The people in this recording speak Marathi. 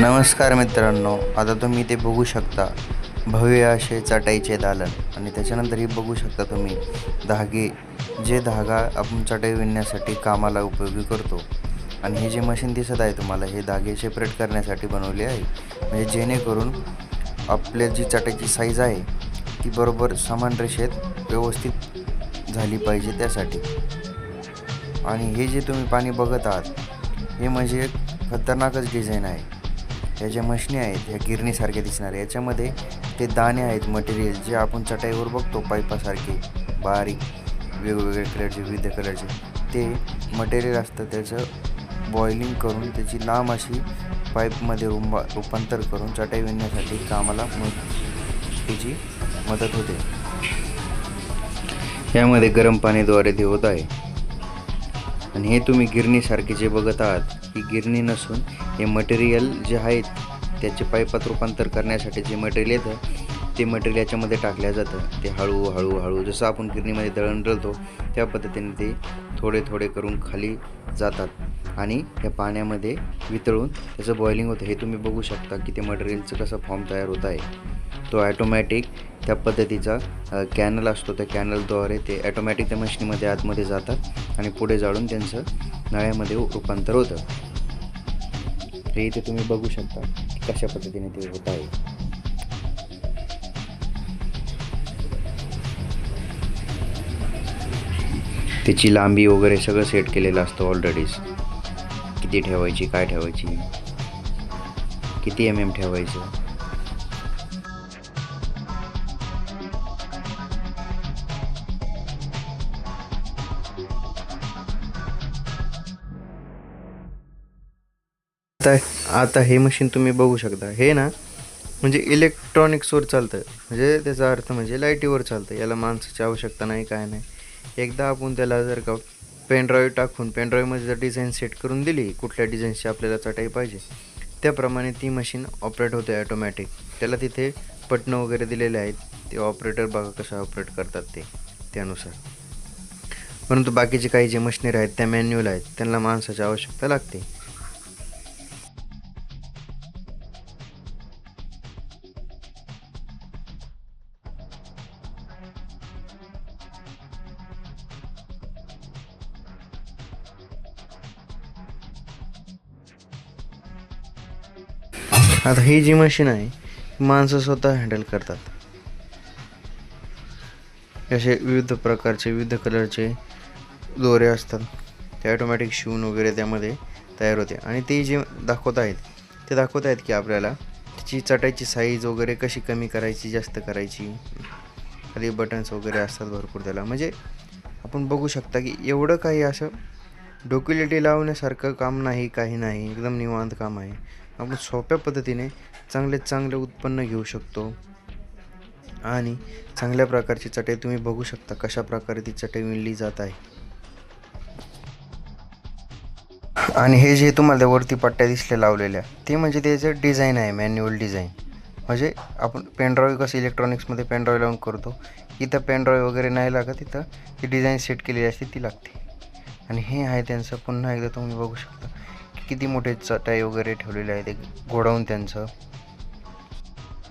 नमस्कार मित्रांनो आता तुम्ही ते बघू शकता. भव्य असे चटाईचे दालन. आणि त्याच्यानंतर हे बघू शकता तुम्ही धागे जे धागा आपण चटाई विणण्यासाठी कामाला उपयोगी करतो. आणि हे जे मशीन दिसत आहे तुम्हाला हे धागे सेपरेट करण्यासाठी बनवले आहे. म्हणजे जेणेकरून आपल्या जी चटाईची साईज आहे ती बरोबर समान रेषेत व्यवस्थित झाली पाहिजे त्यासाठी. आणि हे जे तुम्ही पाणी बघत आहात हे म्हणजे एक खतरनाकच डिझाईन आहे. ह्या ज्या मशनी आहेत ह्या गिरणीसारख्या दिसणार याच्यामध्ये ते दाणे आहेत मटेरियल जे आपण चटाईवर बघतो पाईपासारखे बारीक वेगवेगळ्या कलरचे विविध कलरचे. ते मटेरियल असतं त्याचं बॉइलिंग करून त्याची लांब अशी पाईपमध्ये रुंबा रूपांतर करून चटाई विणण्यासाठी कामाला म त्याची मदत होते. यामध्ये गरम पाणीद्वारे ते होत आहे. आणि हे तुम्ही गिरणीसारखे जे बघत आहात ही गिरणी नसून हे मटेरियल जे आहेत त्याचे पाईपात रूपांतर करण्यासाठी जे मटेरियल येतं ते मटेरियल याच्यामध्ये टाकल्या जातं. ते हळू हळू हळू जसं आपण गिरणीमध्ये दळण दळतो त्या पद्धतीने ते थोडे थोडे करून खाली जातात आणि त्या पाण्यामध्ये वितळून त्याचं बॉइलिंग होतं. हे तुम्ही बघू शकता की ते मटेरियलचं कसं फॉर्म तयार होत आहे. तो ॲटोमॅटिक त्या पद्धतीचा कॅनल असतो त्या कॅनलद्वारे ते ॲटोमॅटिक त्या मशीनमध्ये आतमध्ये जातात आणि पुढे जाळून त्यांचं नळ्यामध्ये रूपांतर होतं. हे इथे तुम्ही बघू शकता की कशा पद्धतीने ते होत आहे. त्याची लांबी वगैरे सगळं सेट केलेलं असतं ऑलरेडीच किती ठेवायची काय ठेवायची? किती एम एम ठेवायचं? आता आता हे मशीन तुम्ही बघू शकता. हे ना म्हणजे इलेक्ट्रॉनिक्सवर चालतं. म्हणजे त्याचा अर्थ म्हणजे लाईटीवर चालतं. याला माणसाची आवश्यकता नाही काय नाही. एकदा आपण त्याला जर का पेनड्राईव्ह टाकून पेनड्राईव्हमध्ये जर डिझाईन सेट करून दिली कुठल्या डिझाईनची आपल्याला चटाई पाहिजे त्याप्रमाणे ती मशीन ऑपरेट होते ॲटोमॅटिक त्याला तिथे बटणं वगैरे दिलेले आहेत. ते ऑपरेटर बघा कसं ऑपरेट करतात ते त्यानुसार. परंतु बाकीचे काही जे मशिनरी आहेत त्या मॅन्युअल आहेत त्यांना माणसाची आवश्यकता लागते. आता ही जी मशीन आहे माणसं स्वतः हँडल करतात. असे विविध प्रकारचे विविध कलरचे दोरे असतात. ते ऑटोमॅटिक शिवून वगैरे त्यामध्ये तयार होते. आणि ते जे दाखवत आहेत ते दाखवत आहेत की आपल्याला त्याची चटायची साईज वगैरे कशी कमी करायची जास्त करायची. खाली बटन्स वगैरे असतात भरपूर त्याला. म्हणजे आपण बघू शकता की एवढं काही असं डोक्युलिटी लावण्यासारखं काम नाही काही नाही. एकदम निवांत काम आहे. आपण सोप्या पद्धतीने चांगले चांगले उत्पन्न घेऊ शकतो. आणि चांगल्या प्रकारची चटई तुम्ही बघू शकता कशा प्रकारे ती चटई विणली जात आहे. आणि हे जे तुम्हाला त्या वरती पट्ट्या दिसल्या लावलेल्या ते म्हणजे त्याचं डिझाईन आहे मॅन्युअल डिझाईन. म्हणजे आपण पेनड्राईव्ह कसं इलेक्ट्रॉनिक्समध्ये पेनड्राईव्ह लावून करतो इथं पेनड्राईव्ह वगैरे नाही लागत इथं ती डिझाईन सेट केलेली असते ती लागते. आणि हे आहे त्यांचं पुन्हा एकदा तुम्ही बघू शकता. किती मोठे चटाई वगैरे ठेवलेले आहे ते गोडाऊन त्यांचं.